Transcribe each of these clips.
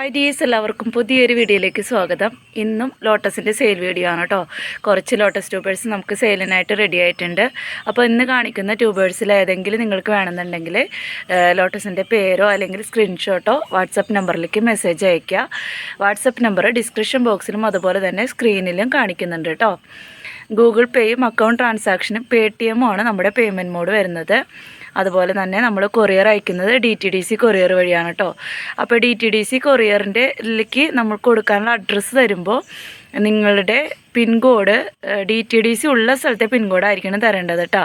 Hi dears എല്ലാവർക്കും പുതിയൊരു വീഡിയോയിലേക്ക് സ്വാഗതം. ഇന്നും ലോട്ടസിന്റെ സെയിൽ വീഡിയോ ആണ് കേട്ടോ കുറച്ച് ലോട്ടസ് ട്യൂബേഴ്സ് നമുക്ക് സെയിലിനായിട്ട് റെഡി ആയിട്ടുണ്ട്. അപ്പോൾ ഇന്ന് കാണിക്കുന്ന ട്യൂബേഴ്സിൽ ഏതെങ്കിലും നിങ്ങൾക്ക് വേണമെന്നുണ്ടെങ്കിൽ ലോട്ടസിന്റെ പേരോ അല്ലെങ്കിൽ സ്ക്രീൻഷോട്ടോ വാട്സപ്പ് നമ്പറിലേക്ക് മെസ്സേജ് അയയ്ക്കുക. വാട്സപ്പ് നമ്പർ ഡിസ്ക്രിപ്ഷൻ ബോക്സിലും അതുപോലെ തന്നെ സ്ക്രീനിലും കാണിക്കുന്നുണ്ട് കേട്ടോ ഗൂഗിൾ പേയും അക്കൗണ്ട് ട്രാൻസാക്ഷനും പേ ടി എമ്മുമാണ് നമ്മുടെ പേയ്മെന്റ് മോഡ് വരുന്നത്. അതുപോലെ തന്നെ നമ്മൾ കൊറിയർ അയക്കുന്നത് D T D C courier വഴിയാണ് കേട്ടോ അപ്പോൾ ഡി ടി ഡി സി കൊറിയറിന്റെ ഇതിലേക്ക് നമ്മൾ കൊടുക്കാനുള്ള അഡ്രസ്സ് തരുമ്പോൾ നിങ്ങളുടെ pincode D T D C ഉള്ള സ്ഥലത്തെ പിൻകോഡ് ആയിരിക്കണം തരേണ്ടത് കേട്ടോ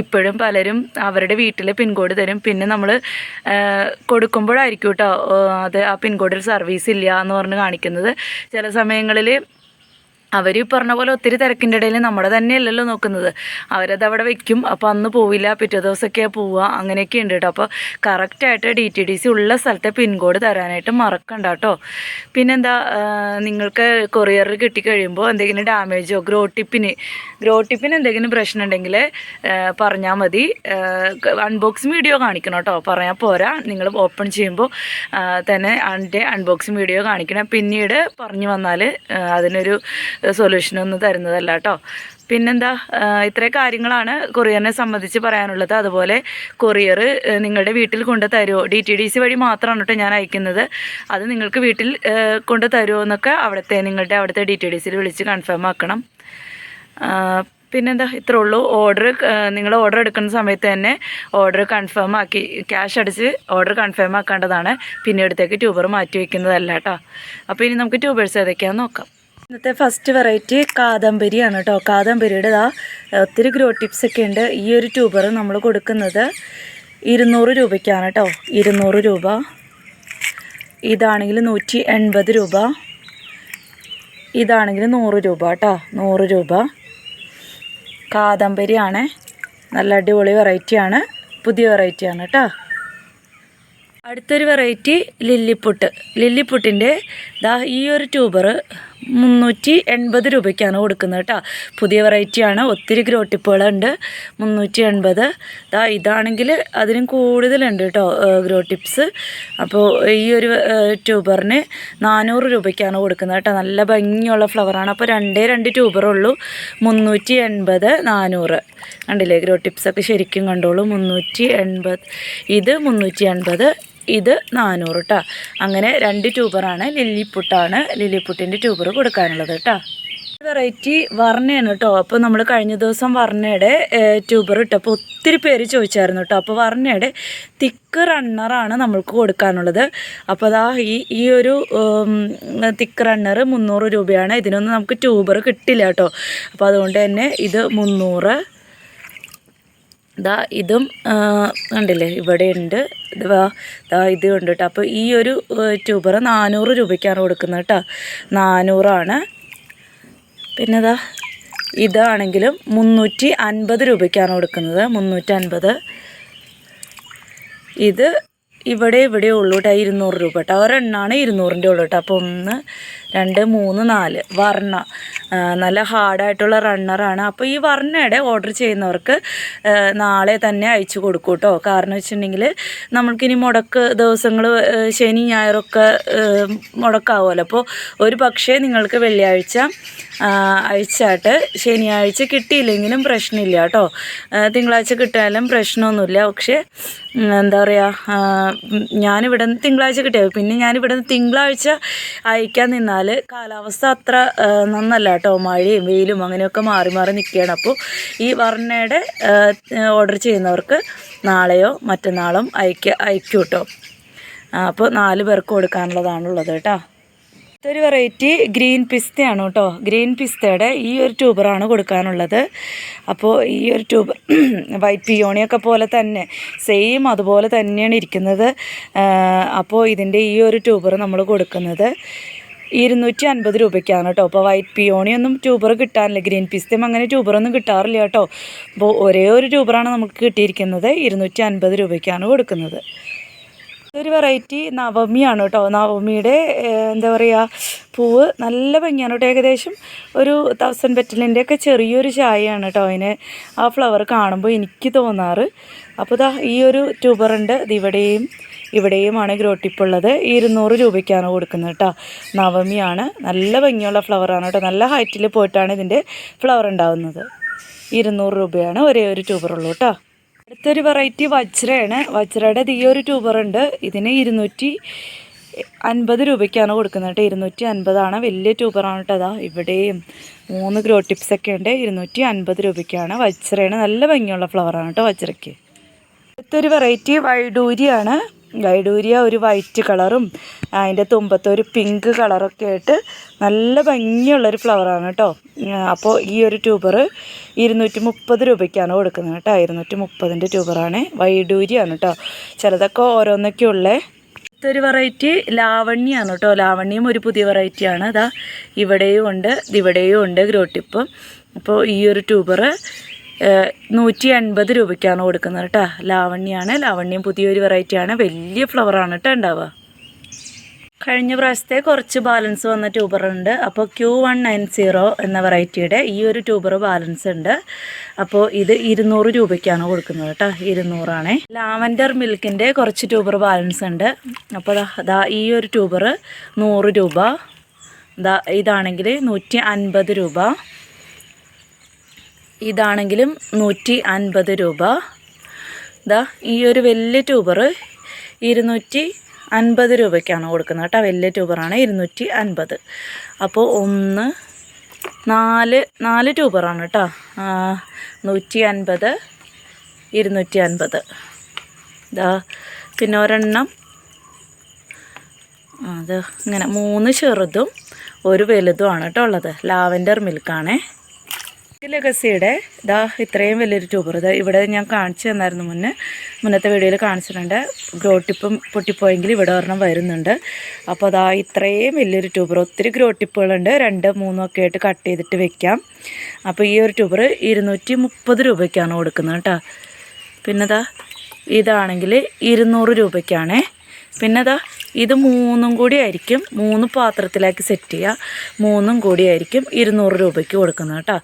ഇപ്പോഴും പലരും അവരുടെ വീട്ടിലെ പിൻകോഡ് തരും. പിന്നെ നമ്മൾ കൊടുക്കുമ്പോഴായിരിക്കും കേട്ടോ അത് ആ പിൻകോഡിൽ സർവീസ് ഇല്ല എന്ന് പറഞ്ഞ് കാണിക്കുന്നത്. ചില സമയങ്ങളിൽ അവർ ഈ പറഞ്ഞ പോലെ ഒത്തിരി തിരക്കിന്റെ ഇടയിൽ നമ്മുടെ തന്നെയല്ലല്ലോ നോക്കുന്നത്. അവരത് അവിടെ വെക്കും. അപ്പോൾ അന്ന് പോവില്ല പിറ്റേ ദിവസമൊക്കെ പോവുക അങ്ങനെയൊക്കെ ഉണ്ട് കേട്ടോ. അപ്പോൾ കറക്റ്റായിട്ട് ഡി ടി ഡി സി ഉള്ള സ്ഥലത്തെ പിൻകോഡ് തരാനായിട്ട് മറക്കണ്ട കേട്ടോ. പിന്നെന്താ നിങ്ങൾക്ക് കൊറിയറിൽ കിട്ടിക്കഴിയുമ്പോൾ എന്തെങ്കിലും ഡാമേജോ ഗ്രോ ടിപ്പിന് ഗ്രോ ടിപ്പിന് എന്തെങ്കിലും പ്രശ്നം ഉണ്ടെങ്കിൽ പറഞ്ഞാൽ മതി. അൺബോക്സിങ് വീഡിയോ കാണിക്കണം കേട്ടോ. പറയാൻ പോരാ. നിങ്ങൾ ഓപ്പൺ ചെയ്യുമ്പോൾ തന്നെ അതിന്റെ അൺബോക്സിങ് വീഡിയോ കാണിക്കണം. പിന്നീട് പറഞ്ഞു വന്നാൽ അതിനൊരു സൊല്യൂഷനൊന്നും തരുന്നതല്ല കേട്ടോ പിന്നെന്താ ഇത്രയും കാര്യങ്ങളാണ് കൊറിയറിനെ സംബന്ധിച്ച് പറയാനുള്ളത്. അതുപോലെ കൊറിയർ നിങ്ങളുടെ വീട്ടിൽ കൊണ്ട് തരുമോ ഡി ടി ഡി സി വഴി മാത്രമാണ് കേട്ടോ ഞാൻ അയക്കുന്നത്. അത് നിങ്ങൾക്ക് വീട്ടിൽ കൊണ്ട് തരുമോ എന്നൊക്കെ അവിടുത്തെ നിങ്ങളുടെ അവിടുത്തെ ഡി ടി ഡി സിയിൽ വിളിച്ച് കൺഫേം ആക്കണം. പിന്നെന്താ ഇത്രേ ഉള്ളൂ. ഓർഡർ നിങ്ങൾ ഓർഡർ എടുക്കുന്ന സമയത്ത് തന്നെ ഓർഡർ കൺഫേം ആക്കി ക്യാഷ് അടിച്ച് ഓർഡർ കൺഫേം ആക്കേണ്ടതാണ്. പിന്നീടത്തേക്ക് ട്യൂബർ മാറ്റി വയ്ക്കുന്നതല്ല കേട്ടോ അപ്പോൾ ഇനി നമുക്ക് ട്യൂബേഴ്സ് ഏതൊക്കെയാണെന്ന് നോക്കാം. ഇന്നത്തെ ഫസ്റ്റ് വെറൈറ്റി കാദംബരിയാണ് കേട്ടോ. കാദംബരിയുടെ ഇതാ ഒത്തിരി ഗ്രോ ടിപ്സ് ഒക്കെ ഉണ്ട്. ഈ ഒരു ട്യൂബർ നമ്മൾ കൊടുക്കുന്നത് ഇരുന്നൂറ് രൂപയ്ക്കാണ് കേട്ടോ. ഇരുന്നൂറ് രൂപ. ഇതാണെങ്കിൽ നൂറ്റി എൺപത് രൂപ. ഇതാണെങ്കിൽ നൂറ് രൂപ കേട്ടോ. നൂറ് രൂപ. കാദംബരിയാണ്. നല്ല അടിപൊളി വെറൈറ്റിയാണ് പുതിയ വെറൈറ്റിയാണ് കേട്ടോ. അടുത്തൊരു വെറൈറ്റി ലില്ലിപ്പുട്ട്. ലില്ലിപ്പുട്ടിന്റെ ദാ ഈ ഒരു ട്യൂബർ മുന്നൂറ്റി എൺപത് രൂപയ്ക്കാണ് കൊടുക്കുന്നത് കേട്ടോ. പുതിയ വെറൈറ്റിയാണ്. ഒത്തിരി ഗ്രോ ടിപ്പുകളുണ്ട്. മുന്നൂറ്റി എൺപത് ഇതാ ഇതാണെങ്കിൽ അതിനും കൂടുതലുണ്ട് കേട്ടോ ഗ്രോട്ടിപ്സ് അപ്പോൾ ഈ ഒരു ട്യൂബറിന് നാനൂറ് രൂപയ്ക്കാണ് കൊടുക്കുന്നത് കേട്ടോ. നല്ല ഭംഗിയുള്ള ഫ്ലവറാണ്. അപ്പോൾ രണ്ടേ രണ്ട് ട്യൂബറുള്ളൂ. മുന്നൂറ്റി എൺപത് നാനൂറ്. കണ്ടില്ലേ? ഗ്രോ ടിപ്സൊക്കെ ശരിക്കും കണ്ടോളൂ. മുന്നൂറ്റി എൺപത് ഇത് മുന്നൂറ്റി എൺപത് ഇത് നാനൂറ് കേട്ടോ അങ്ങനെ രണ്ട് ട്യൂബറാണ് ലില്ലിപ്പുട്ടാണ് ലില്ലിപ്പുട്ടിന്റെ ട്യൂബർ കൊടുക്കാനുള്ളത് കേട്ടോ വെറൈറ്റി വർണയാണ് കേട്ടോ അപ്പോൾ നമ്മൾ കഴിഞ്ഞ ദിവസം വർണയുടെ ട്യൂബർ ഇട്ടപ്പോൾ ഒത്തിരി പേര് ചോദിച്ചായിരുന്നു കേട്ടോ അപ്പോൾ വർണയുടെ തിക്ക് റണ്ണറാണ് നമ്മൾക്ക് കൊടുക്കാനുള്ളത്. അപ്പോൾ അതാ ഈ ഈ ഒരു തിക്ക് റണ്ണർ മുന്നൂറ് രൂപയാണ്. ഇതിനൊന്നും നമുക്ക് ട്യൂബർ കിട്ടില്ല കേട്ടോ അപ്പോൾ അതുകൊണ്ട് തന്നെ ഇത് മുന്നൂറ് ദാ ഇതും കണ്ടില്ലേ? ഇവിടെ ഉണ്ട്. ഇത് വാ ദാ ഇത് ഉണ്ട് കേട്ടോ. അപ്പോൾ ഈ ഒരു ട്യൂബർ നാനൂറ് രൂപയ്ക്കാണ് കൊടുക്കുന്നത് കേട്ടോ. നാനൂറാണ്. പിന്നെ ദാ ഇതാണെങ്കിലും മുന്നൂറ്റി അൻപത് രൂപയ്ക്കാണ് കൊടുക്കുന്നത്. മുന്നൂറ്റി അൻപത് ഇത് ഇവിടെ ഇവിടെ ഉള്ളൂ കേട്ടോ. ഇരുന്നൂറ് രൂപ കേട്ടോ. ഒരെണ്ണമാണ് ഇരുന്നൂറിന്റെ ഉള്ളൂ കേട്ടോ. അപ്പോൾ ഒന്ന് രണ്ട് മൂന്ന് നാല്. വർണ. നല്ല ഹാർഡായിട്ടുള്ള റണ്ണറാണ് അപ്പോൾ ഈ വർണയുടെ ഓർഡർ ചെയ്യുന്നവർക്ക് നാളെ തന്നെ അയച്ചു കൊടുക്കും കേട്ടോ കാരണം വെച്ചിട്ടുണ്ടെങ്കിൽ നമ്മൾക്കിനി മുടക്ക് ദിവസങ്ങൾ ശനി ഞായറൊക്കെ മുടക്കാവുമല്ലോ. അപ്പോൾ ഒരു പക്ഷേ നിങ്ങൾക്ക് വെള്ളിയാഴ്ച അയച്ചാട്ട് ശനിയാഴ്ച കിട്ടിയില്ലെങ്കിലും പ്രശ്നമില്ല കേട്ടോ തിങ്കളാഴ്ച കിട്ടിയാലും പ്രശ്നമൊന്നുമില്ല. പക്ഷേ എന്താ പറയുക ഞാനിവിടെ നിന്ന് തിങ്കളാഴ്ച കിട്ടിയത് പിന്നെ ഞാനിവിടെ നിന്ന് തിങ്കളാഴ്ച അയക്കാൻ നിന്നാൽ കാലാവസ്ഥ അത്ര നന്നല്ല കേട്ടോ. മഴയും വെയിലും അങ്ങനെയൊക്കെ മാറി മാറി നിൽക്കുകയാണ് അപ്പോൾ ഈ വർണയുടെ ഓർഡർ ചെയ്യുന്നവർക്ക് നാളെയോ മറ്റന്നാളും അയക്ക അയക്കും കേട്ടോ അപ്പോൾ നാല് പേർക്ക് കൊടുക്കാനുള്ളതാണുള്ളത് കേട്ടോ. മറ്റൊരു വെറൈറ്റി ഗ്രീൻ പിസ്തയാണ് കേട്ടോ. ഗ്രീൻ പിസ്തയുടെ ഈ ഒരു ട്യൂബറാണ് കൊടുക്കാനുള്ളത്. അപ്പോൾ ഈ ഒരു ട്യൂബർ വൈറ്റ് പിയോണിയൊക്കെ പോലെ തന്നെ സെയിം അതുപോലെ തന്നെയാണ് ഇരിക്കുന്നത്. അപ്പോൾ ഇതിന്റെ ഈ ഒരു ട്യൂബർ നമ്മൾ കൊടുക്കുന്നത്. ഇരുന്നൂറ്റി അൻപത് രൂപയ്ക്കാണ് കേട്ടോ അപ്പോൾ വൈറ്റ് പിയോണിയൊന്നും ട്യൂബർ കിട്ടാനില്ല ഗ്രീൻ പിസ്തയും അങ്ങനെ ട്യൂബറൊന്നും കിട്ടാറില്ല കേട്ടോ അപ്പോൾ ഒരേ ഒരു ട്യൂബറാണ് നമുക്ക് കിട്ടിയിരിക്കുന്നത് ഇരുന്നൂറ്റി അൻപത് രൂപയ്ക്കാണ് കൊടുക്കുന്നത്. ഇതൊരു വെറൈറ്റി നവമിയാണ് കേട്ടോ നവമിയുടെ എന്താ പറയുക പൂവ് നല്ല ഭംഗിയാണ് കേട്ടോ ഏകദേശം ഒരു തൗസൻഡ് പെറ്റലിന്റെ ഒക്കെ ചെറിയൊരു ചായയാണ് കേട്ടോ അതിന് ആ ഫ്ലവർ കാണുമ്പോൾ എനിക്ക് തോന്നാറ്. അപ്പോൾ ദാ ഈ ഒരു ട്യൂബറുണ്ട് ഇതിവിടെയും ഇവിടെയുമാണ് ഗ്രോട്ടിപ്പ് ഉള്ളത് ഇരുന്നൂറ് രൂപയ്ക്കാണ് കൊടുക്കുന്നത് കേട്ടോ നവമിയാണ്. നല്ല ഭംഗിയുള്ള ഫ്ലവറാണ് കേട്ടോ നല്ല ഹൈറ്റിൽ പോയിട്ടാണ് ഇതിന്റെ ഫ്ലവർ ഉണ്ടാവുന്നത്. ഇരുന്നൂറ് രൂപയാണ് ഒരേ ഒരു ട്യൂബറുള്ളൂ കേട്ടോ അടുത്തൊരു വെറൈറ്റി വജ്രയാണ്. വജ്രയുടെ ഈ ഒരു ട്യൂബറുണ്ട് ഇതിന് ഇരുന്നൂറ്റി അൻപത് രൂപയ്ക്കാണ് കൊടുക്കുന്നത് കേട്ടോ ഇരുന്നൂറ്റി അൻപതാണ് വലിയ ട്യൂബറാണ് കേട്ടോ അതാ ഇവിടെയും മൂന്ന് ഗ്രോ ടിപ്സ് ഒക്കെ ഉണ്ട്. ഇരുന്നൂറ്റി അൻപത് രൂപയ്ക്കാണ്. വജ്രയാണ് നല്ല ഭംഗിയുള്ള ഫ്ലവറാണ് കേട്ടോ വജ്രയ്ക്ക്. അടുത്തൊരു വെറൈറ്റി വൈഡൂരിയാണ്. വൈഡൂരിയ ഒരു വൈറ്റ് കളറും അതിന്റെ തുമ്പത്ത് ഒരു പിങ്ക് കളറൊക്കെ ആയിട്ട് നല്ല ഭംഗിയുള്ളൊരു ഫ്ലവറാണ് കേട്ടോ. അപ്പോൾ ഈ ഒരു ട്യൂബർ ഇരുന്നൂറ്റി മുപ്പത് രൂപയ്ക്കാണ് കൊടുക്കുന്നത് കേട്ടോ. ഇരുന്നൂറ്റി മുപ്പതിന്റെ ട്യൂബറാണ്. വൈഡൂരിയാണ് കേട്ടോ. ചിലതൊക്കെ ഓരോന്നൊക്കെ ഉള്ളേ അടുത്തൊരു വെറൈറ്റി ലാവണ്യാണ് കേട്ടോ. ലാവണ്യം ഒരു പുതിയ വെറൈറ്റിയാണ് അതാ ഇവിടെയും ഉണ്ട് ഇവിടെയും ഉണ്ട് ഗ്രോട്ടിപ്പ്. അപ്പോൾ ഈ ഒരു ട്യൂബർ നൂറ്റി എൺപത് രൂപയ്ക്കാണ് കൊടുക്കുന്നത് കേട്ടോ. ലാവണ്യാണ്. ലാവണ്യം പുതിയൊരു വെറൈറ്റിയാണ് വലിയ ഫ്ലവറാണ് കേട്ടോ ഉണ്ടാവുക. കഴിഞ്ഞ പ്രാവശ്യത്തെ കുറച്ച് ബാലൻസ് വന്ന ട്യൂബർ ഉണ്ട്. അപ്പോൾ ക്യൂ വൺ നയൻ സീറോ എന്ന വെറൈറ്റിയുടെ ഈ ഒരു ട്യൂബർ ബാലൻസ് ഉണ്ട്. അപ്പോൾ ഇത് ഇരുന്നൂറ് രൂപയ്ക്കാണ് കൊടുക്കുന്നത് കേട്ടോ. ഇരുന്നൂറാണേ. ലാവൻഡർ മിൽക്കിന്റെ കുറച്ച് ട്യൂബർ ബാലൻസ് ഉണ്ട്. അപ്പോൾ ദാ ഈ ഒരു ട്യൂബർ നൂറ് രൂപ. ഇതാണെങ്കിൽ നൂറ്റി അൻപത് രൂപ. ഇതാണെങ്കിലും നൂറ്റി അൻപത് രൂപ. ഇതാ ഈ ഒരു വലിയ ട്യൂബർ ഇരുന്നൂറ്റി അൻപത് രൂപയ്ക്കാണ് കൊടുക്കുന്നത് കേട്ടോ. വലിയ ട്യൂബറാണ് ഇരുന്നൂറ്റി അൻപത് അപ്പോൾ ഒന്ന് നാല് നാല് ട്യൂബറാണ് കേട്ടോ. നൂറ്റി അൻപത് ഇരുന്നൂറ്റി അൻപത് ഇതാ പിന്നെ ഒരെണ്ണം. അത് ഇങ്ങനെ മൂന്ന് ചെറുതും ഒരു വലുതുമാണ് കേട്ടോ ഉള്ളത്. ലാവൻഡർ മിൽക്കാണേ. ലഗസിയുടെ ഇതാ ഇത്രയും വലിയൊരു ട്യൂബർ. ഇത് ഇവിടെ ഞാൻ കാണിച്ചു തന്നായിരുന്നു മുന്നേ. മുന്നത്തെ വീഡിയോയിൽ കാണിച്ചിട്ടുണ്ട്. ഗ്രോ ടിപ്പും പൊട്ടിപ്പോയെങ്കിൽ ഇവിടെ ഒരെണ്ണം വരുന്നുണ്ട്. അപ്പോൾ അതാ ഇത്രയും വലിയൊരു ട്യൂബർ. ഒത്തിരി ഗ്രോ ഗ്രോട്ടിപ്പുകളുണ്ട്. രണ്ട് മൂന്നും ഒക്കെ ആയിട്ട് കട്ട് ചെയ്തിട്ട് വെക്കാം. അപ്പോൾ ഈ ഒരു ട്യൂബർ ഇരുന്നൂറ്റി മുപ്പത് രൂപയ്ക്കാണ് കൊടുക്കുന്നത് കേട്ടോ. പിന്നെതാ ഇതാണെങ്കിൽ ഇരുന്നൂറ് രൂപയ്ക്കാണേ. പിന്നെ ദാ ഇത് മൂന്നും കൂടി ആയിരിക്കും. മൂന്ന് പാത്രത്തിലാക്കി സെറ്റ് ചെയ്യുക മൂന്നും കൂടി ആയിരിക്കും ഇരുന്നൂറ് രൂപയ്ക്ക് കൊടുക്കുന്നത് കേട്ടോ.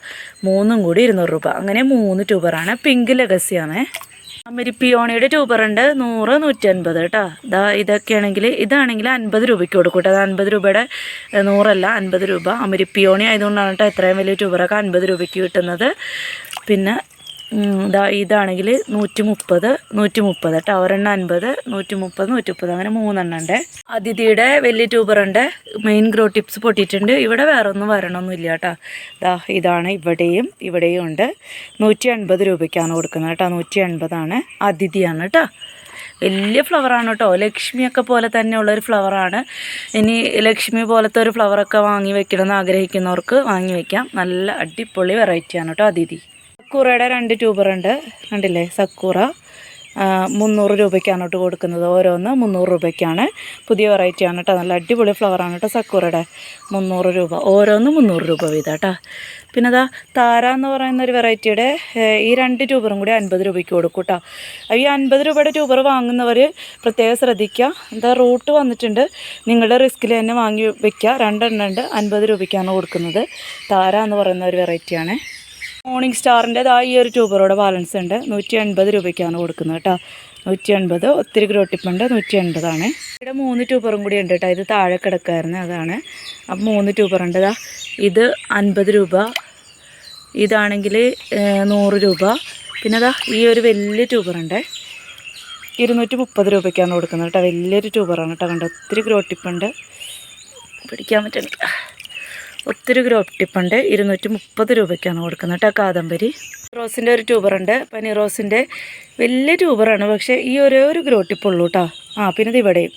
മൂന്നും കൂടി ഇരുന്നൂറ് രൂപ. അങ്ങനെ മൂന്ന് ട്യൂബറാണ് പിങ്ക് ലെഗസിയാണ് അമരിപ്പിയോണിയുടെ ട്യൂബറുണ്ട് നൂറ് നൂറ്റി അൻപത് കേട്ടോ. ഇതാ ഇതൊക്കെയാണെങ്കിൽ ഇതാണെങ്കിൽ അൻപത് രൂപയ്ക്ക് കൊടുക്കും കേട്ടോ. അത് അൻപത് രൂപയുടെ നൂറല്ല അൻപത് രൂപ. അമരിപ്പിയോണി ആയതുകൊണ്ടാണ് കേട്ടോ ഇത്രയും വലിയ ട്യൂബറൊക്കെ അൻപത് രൂപയ്ക്ക് കിട്ടുന്നത്. പിന്നെ ഇതാ ഇതാണെങ്കിൽ നൂറ്റി മുപ്പത് നൂറ്റി മുപ്പത് കേട്ടോ. ഒരെണ്ണം അൻപത് നൂറ്റി മുപ്പത് നൂറ്റി മുപ്പത് അങ്ങനെ മൂന്നെണ്ണം ഉണ്ട്. അതിഥിയുടെ വലിയ ട്യൂബറുണ്ട് മെയിൻ ഗ്രോ ടിപ്സ് പൊട്ടിയിട്ടുണ്ട്. ഇവിടെ വേറെ ഒന്നും വരണമൊന്നുമില്ല കേട്ടോ. ഇതാ ഇതാണ് ഇവിടെയും ഇവിടെയും ഉണ്ട്. നൂറ്റി അൻപത് രൂപയ്ക്കാണ് കൊടുക്കുന്നത് കേട്ടോ. നൂറ്റി അൻപതാണ് അതിഥിയാണ് കേട്ടോ. വലിയ ഫ്ലവറാണ് കേട്ടോ. ലക്ഷ്മിയൊക്കെ പോലെ തന്നെ ഉള്ളൊരു ഫ്ലവറാണ് ഇനി ലക്ഷ്മി പോലത്തെ ഒരു ഫ്ലവറൊക്കെ വാങ്ങി വെക്കണമെന്ന് ആഗ്രഹിക്കുന്നവർക്ക് വാങ്ങി വെക്കാം. നല്ല അടിപൊളി വെറൈറ്റിയാണ് കേട്ടോ അതിഥി. സക്കൂറയുടെ രണ്ട് ട്യൂബറുണ്ട് കണ്ടില്ലേ? സക്കൂറ. മുന്നൂറ് രൂപയ്ക്കാണ് കേട്ടോ കൊടുക്കുന്നത്. ഓരോന്ന് മുന്നൂറ് രൂപയ്ക്കാണ്. പുതിയ വെറൈറ്റിയാണ് കേട്ടോ. നല്ല അടിപൊളി ഫ്ലവറാണ് കേട്ടോ സക്കൂറയുടെ. മുന്നൂറ് രൂപ. ഓരോന്ന് മുന്നൂറ് രൂപ വീതം കേട്ടോ. പിന്നെ അതാ താര എന്ന് പറയുന്ന ഒരു വെറൈറ്റിയുടെ ഈ രണ്ട് ട്യൂബറും കൂടി അൻപത് രൂപയ്ക്ക് കൊടുക്കും കേട്ടോ. ഈ അൻപത് രൂപയുടെ ട്യൂബർ വാങ്ങുന്നവർ പ്രത്യേകം ശ്രദ്ധിക്കുക. എന്താ റൂട്ട് വന്നിട്ടുണ്ട്. നിങ്ങളുടെ റിസ്കിൽ തന്നെ വാങ്ങി വെക്കുക. രണ്ടെണ്ണം ഉണ്ട്. അൻപത് രൂപയ്ക്കാണ് കൊടുക്കുന്നത്. താര എന്ന് പറയുന്ന ഒരു വെറൈറ്റിയാണ് മോർണിംഗ് സ്റ്റാറിന്റെതാ ഈ ഒരു ട്യൂബറോടെ ബാലൻസ് ഉണ്ട്. നൂറ്റി എൺപത് രൂപയ്ക്കാണ് കൊടുക്കുന്നത് കേട്ടോ. നൂറ്റി എൺപത് ഒത്തിരി ഗ്രോട്ടിപ്പുണ്ട് നൂറ്റി എൺപതാണ് ഇവിടെ മൂന്ന് ട്യൂബറും കൂടി ഉണ്ട് കേട്ടോ. ഇത് താഴെ കിടക്കായിരുന്നു. അതാണ്. അപ്പം മൂന്ന് ട്യൂബറുണ്ട് ഇതാ ഇത് അൻപത് രൂപ. ഇതാണെങ്കിൽ നൂറ് രൂപ. പിന്നെ അതാ ഈ ഒരു വലിയ ട്യൂബറുണ്ട്. ഇരുന്നൂറ്റി മുപ്പത് രൂപയ്ക്കാണ് കൊടുക്കുന്നത് കേട്ടോ. വലിയൊരു ട്യൂബറാണ് കേട്ടോ കണ്ടോ ഒത്തിരി ഗ്രോട്ടിപ്പുണ്ട് പിടിക്കാൻ പറ്റുന്നില്ല ഒത്തിരി ഗ്രോപ്പ് ടിപ്പുണ്ട് ഇരുന്നൂറ്റി മുപ്പത് രൂപയ്ക്കാണ് കൊടുക്കുന്നത് കേട്ടോ കാദംബരി. റോസിന്റെ ഒരു ട്യൂബറുണ്ട് പനി റോസിന്റെ വലിയ ട്യൂബറാണ് പക്ഷേ ഈ ഒരേ ഒരു ഗ്രോ ടിപ്പുള്ളൂ കേട്ടോ ആ പിന്നെ ഇത് ഇവിടെയും.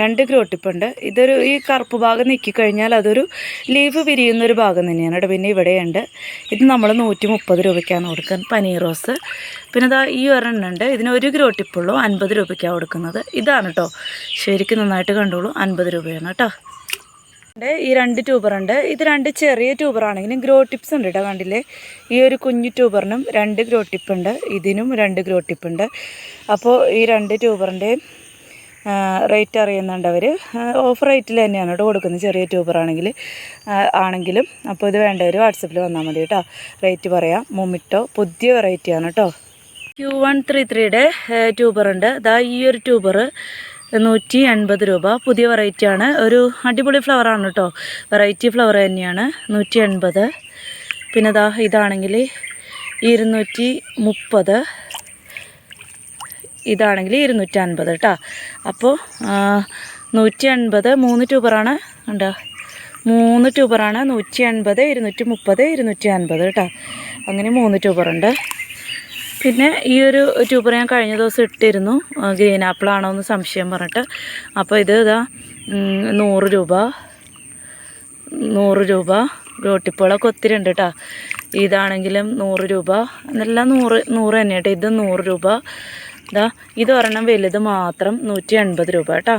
രണ്ട് ഗ്രോ ടിപ്പുണ്ട് ഇതൊരു ഈ കറുപ്പ് ഭാഗം നീക്കിക്കഴിഞ്ഞാൽ അതൊരു ലീഫ് വിരിയുന്ന ഒരു ഭാഗം തന്നെയാണ് കേട്ടോ പിന്നെ ഇവിടെയുണ്ട്. ഇത് നമ്മൾ നൂറ്റി മുപ്പത് രൂപയ്ക്കാണ് കൊടുക്കുന്നത് പനീർ റോസ്. പിന്നെ ഇതാ ഈ ഒരെണ്ണം ഉണ്ട്. ഇതിന് ഒരു ഗ്രോ ടിപ്പുള്ളൂ അൻപത് രൂപയ്ക്കാണ് കൊടുക്കുന്നത്. ഇതാണ് കേട്ടോ ശരിക്കും നന്നായിട്ട് കണ്ടോളൂ. അൻപത് രൂപയാണ് കേട്ടോ. ഈ രണ്ട് ട്യൂബറുണ്ട് ഇത് രണ്ട് ചെറിയ ട്യൂബറാണെങ്കിലും ഗ്രോ ടിപ്സ് ഉണ്ട് കേട്ടോ കണ്ടില്ലേ? ഈ ഒരു കുഞ്ഞു ട്യൂബറിനും രണ്ട് ഗ്രോ ടിപ്പ് ഉണ്ട്. ഇതിനും രണ്ട് ഗ്രോ ടിപ്പ് ഉണ്ട്. അപ്പോൾ ഈ രണ്ട് ട്യൂബറിന്റെയും റേറ്റ് അറിയുന്നുണ്ട് അവർ ഓഫ് റേറ്റിൽ തന്നെയാണ് കേട്ടോ കൊടുക്കുന്നത് ചെറിയ ട്യൂബറാണെങ്കിൽ ആണെങ്കിലും. അപ്പോൾ ഇത് വേണ്ടവർ വാട്സപ്പിൽ വന്നാൽ മതി കേട്ടോ റേറ്റ് പറയാം. മുമിട്ടോ പുതിയ വെറൈറ്റിയാണ് കേട്ടോ ക്യൂ വൺ ത്രീ ത്രീയുടെ ട്യൂബറുണ്ട് അതാ ഈ ഒരു ട്യൂബർ നൂറ്റി എൺപത് രൂപ. പുതിയ വെറൈറ്റിയാണ് ഒരു അടിപൊളി ഫ്ലവറാണ് കേട്ടോ വെറൈറ്റി ഫ്ലവർ തന്നെയാണ്. നൂറ്റി എൺപത് പിന്നെ ദാ ഇതാണെങ്കിൽ ഇരുന്നൂറ്റി മുപ്പത് ഇതാണെങ്കിൽ ഇരുന്നൂറ്റി അൻപത് കേട്ടോ അപ്പോൾ നൂറ്റി അൻപത് മൂന്ന് ട്യൂബറാണ് ഉണ്ടോ മൂന്ന് ട്യൂബറാണ് നൂറ്റി അൻപത് ഇരുന്നൂറ്റി മുപ്പത് ഇരുന്നൂറ്റി അൻപത് കേട്ടോ അങ്ങനെ മൂന്ന് ട്യൂബറുണ്ട് പിന്നെ ഈ ഒരു ട്യൂബർ ഞാൻ കഴിഞ്ഞ ദിവസം ഇട്ടിരുന്നു. ഗ്രീൻ ആപ്പിളാണോ എന്ന് സംശയം പറഞ്ഞിട്ട്. അപ്പോൾ ഇത് ഇതാ നൂറ് രൂപ. നൂറ് രൂപ. ബ്യൂട്ടിപ്പുകളൊക്കെ ഒത്തിരി ഉണ്ട് കേട്ടോ ഇതാണെങ്കിലും നൂറ് രൂപ. എന്നെല്ലാം നൂറ് നൂറ് തന്നെ കേട്ടോ ഇത് നൂറ് രൂപ. ഇതാ ഇത് ഒരെണ്ണം വലുത് മാത്രം നൂറ്റി എൺപത് രൂപ കേട്ടോ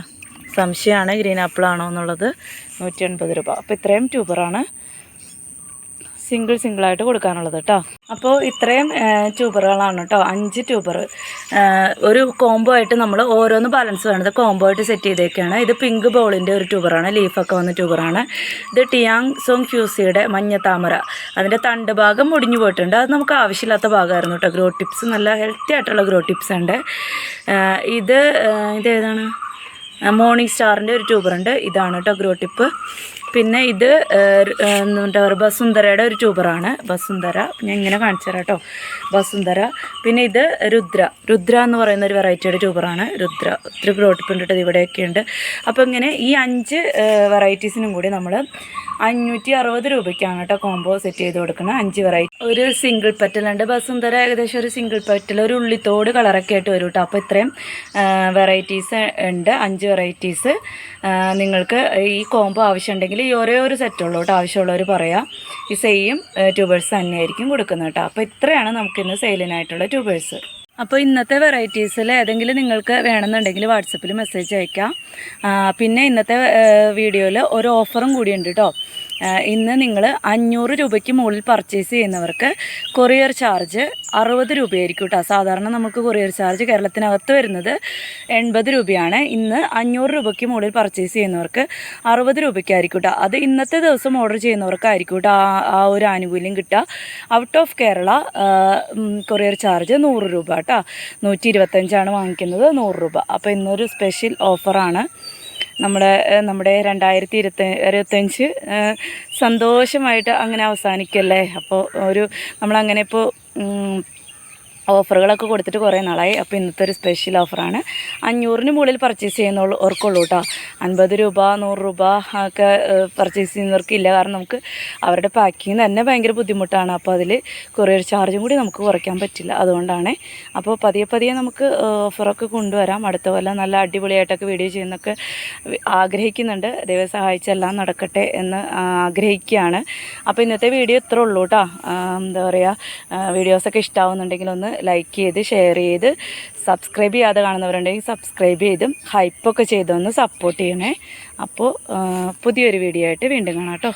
സംശയമാണ് ഗ്രീൻ ആപ്പിൾ ആണോ എന്നുള്ളത്. നൂറ്റി എൺപത് രൂപ. അപ്പോൾ ഇത്രയും ട്യൂബറാണ്. സിംഗിൾ സിംഗിളായിട്ട് കൊടുക്കാനുള്ളത് കേട്ടോ അപ്പോൾ ഇത്രയും ട്യൂബറുകളാണ് കേട്ടോ അഞ്ച് ട്യൂബർ ഒരു കോംബോ ആയിട്ട് നമ്മൾ ഓരോന്ന് ബാലൻസ് വേണത് കോംബോ ആയിട്ട് സെറ്റ് ചെയ്തേക്കാണ്. ഇത് പിങ്ക് ബോളിന്റെ ഒരു ട്യൂബറാണ് ലീഫൊക്കെ വന്ന ട്യൂബറാണ് ഇത് ടിയാങ് സോങ് ക്യൂസിയുടെ മഞ്ഞ താമര. അതിന്റെ തണ്ട് ഭാഗം മുടിഞ്ഞു പോയിട്ടുണ്ട്. അത് നമുക്ക് ആവശ്യമില്ലാത്ത ഭാഗമായിരുന്നു കേട്ടോ ഗ്രോ ടിപ്സ് നല്ല ഹെൽത്തി ആയിട്ടുള്ള ഗ്രോ ടിപ്സ് ഉണ്ട്. ഇത് ഇതേതാണ് മോർണിംഗ് സ്റ്റാറിന്റെ ഒരു ട്യൂബറുണ്ട് ഇതാണ് കേട്ടോ ഗ്രോ ടിപ്പ് പിന്നെ ഇത് എന്താ പറയുക ഒരു ട്യൂബറാണ്. ബസുന്ധര. ഞാൻ ഇങ്ങനെ കാണിച്ചു തരാം കേട്ടോ. ബസുന്ധര. പിന്നെ ഇത് രുദ്ര. രുദ്ര എന്ന് പറയുന്ന ഒരു വെറൈറ്റിയുടെ ട്യൂബറാണ്. രുദ്ര. ഒത്തിരി ഗ്രോട്ട് ഇവിടെയൊക്കെ ഉണ്ട് അപ്പോൾ ഇങ്ങനെ ഈ അഞ്ച് വെറൈറ്റീസിനും കൂടി നമ്മൾ അഞ്ഞൂറ്റി അറുപത് രൂപയ്ക്കാണ് കേട്ടോ കോംബോ സെറ്റ് ചെയ്ത് കൊടുക്കുന്നത്. അഞ്ച് വെറൈറ്റി. ഒരു സിംഗിൾ പെറ്റലുണ്ട് ബസുന്ധര ഏകദേശം ഒരു സിംഗിൾ പെറ്റൽ ഒരു ഉള്ളിത്തോട് കളറൊക്കെ ആയിട്ട് വരും കേട്ടോ. അപ്പോൾ ഇത്രയും വെറൈറ്റീസ് ഉണ്ട്. അഞ്ച് വെറൈറ്റീസ് നിങ്ങൾക്ക് ഈ കോംബോ ആവശ്യമുണ്ടെങ്കിൽ ഈ ഒരേ ഒരു സെറ്റുള്ളൂ കേട്ടോ ആവശ്യമുള്ളവർ പറയാം. ഈ സെയിം ട്യൂബേഴ്സ് തന്നെയായിരിക്കും കൊടുക്കുന്നത് കേട്ടോ അപ്പോൾ ഇത്രയാണ് നമുക്കിന്ന് സെയിലിനായിട്ടുള്ള ട്യൂബേഴ്സ് അപ്പോൾ ഇന്നത്തെ വെറൈറ്റീസിൽ ഏതെങ്കിലും നിങ്ങൾക്ക് വേണമെന്നുണ്ടെങ്കിൽ വാട്സപ്പിൽ മെസ്സേജ് അയക്കാം. പിന്നെ ഇന്നത്തെ വീഡിയോയിൽ ഒരു ഓഫറും കൂടിയുണ്ട് കേട്ടോ ഇന്ന് നിങ്ങൾ അഞ്ഞൂറ് രൂപയ്ക്ക് മുകളിൽ പർച്ചേസ് ചെയ്യുന്നവർക്ക് കൊറിയർ ചാർജ് അറുപത് രൂപയായിരിക്കും കേട്ടോ സാധാരണ നമുക്ക് കൊറിയർ ചാർജ് കേരളത്തിനകത്ത് വരുന്നത് എൺപത് രൂപയാണ്. ഇന്ന് അഞ്ഞൂറ് രൂപയ്ക്ക് മുകളിൽ പർച്ചേസ് ചെയ്യുന്നവർക്ക് അറുപത് രൂപയ്ക്കായിരിക്കും കേട്ടോ അത് ഇന്നത്തെ ദിവസം ഓർഡർ ചെയ്യുന്നവർക്കായിരിക്കും കേട്ടോ ആ ഒരു ആനുകൂല്യം കിട്ടുക. Out of Kerala courier charge നൂറ് രൂപ കേട്ടോ നൂറ്റി ഇരുപത്തഞ്ചാണ് വാങ്ങിക്കുന്നത് നൂറ് രൂപ. അപ്പോൾ ഇന്നൊരു സ്പെഷ്യൽ ഓഫറാണ് നമ്മുടെ നമ്മുടെ രണ്ടായിരത്തി ഇരുപത്തി ഇരുപത്തഞ്ച് സന്തോഷമായിട്ട് അങ്ങനെ അവസാനിക്കല്ലേ? അപ്പോൾ ഒരു നമ്മളങ്ങനെ ഇപ്പോൾ ഓഫറുകളൊക്കെ കൊടുത്തിട്ട് കുറേ നാളായി. അപ്പോൾ ഇന്നത്തെ ഒരു സ്പെഷ്യൽ ഓഫറാണ്. അഞ്ഞൂറിന് മുകളിൽ പർച്ചേസ് ചെയ്യുന്നവർക്കുള്ളൂ കേട്ടോ. അൻപത് രൂപ നൂറ് രൂപ ഒക്കെ പർച്ചേസ് ചെയ്യുന്നവർക്കില്ല കാരണം നമുക്ക് അവരുടെ പാക്കിങ് തന്നെ ഭയങ്കര ബുദ്ധിമുട്ടാണ്. അപ്പോൾ അതിൽ കൊറിയർ ചാർജും കൂടി നമുക്ക് കുറയ്ക്കാൻ പറ്റില്ല. അതുകൊണ്ടാണ്. അപ്പോൾ പതിയെ പതിയെ നമുക്ക് ഓഫറൊക്കെ കൊണ്ടുവരാം. അടുത്ത പോലെ നല്ല അടിപൊളിയായിട്ടൊക്കെ വീഡിയോ ചെയ്യുന്നൊക്കെ ആഗ്രഹിക്കുന്നുണ്ട്. ദൈവം സഹായിച്ചെല്ലാം നടക്കട്ടെ എന്ന് ആഗ്രഹിക്കുകയാണ്. അപ്പോൾ ഇന്നത്തെ വീഡിയോ ഇത്രേ ഉള്ളൂ കേട്ടോ. എന്താ പറയുക വീഡിയോസൊക്കെ ഇഷ്ടമാവുന്നുണ്ടെങ്കിൽ ഒന്ന് ലൈക്ക് ചെയ്ത് ഷെയർ ചെയ്ത് സബ്സ്ക്രൈബ് ചെയ്യാതെ കാണുന്നവരുണ്ടെങ്കിൽ സബ്സ്ക്രൈബ് ചെയ്തും ഹൈപ്പൊക്കെ ചെയ്തൊന്ന് സപ്പോർട്ട് ചെയ്യണേ. അപ്പോൾ പുതിയൊരു വീഡിയോ ആയിട്ട് വീണ്ടും കാണാം കേട്ടോ.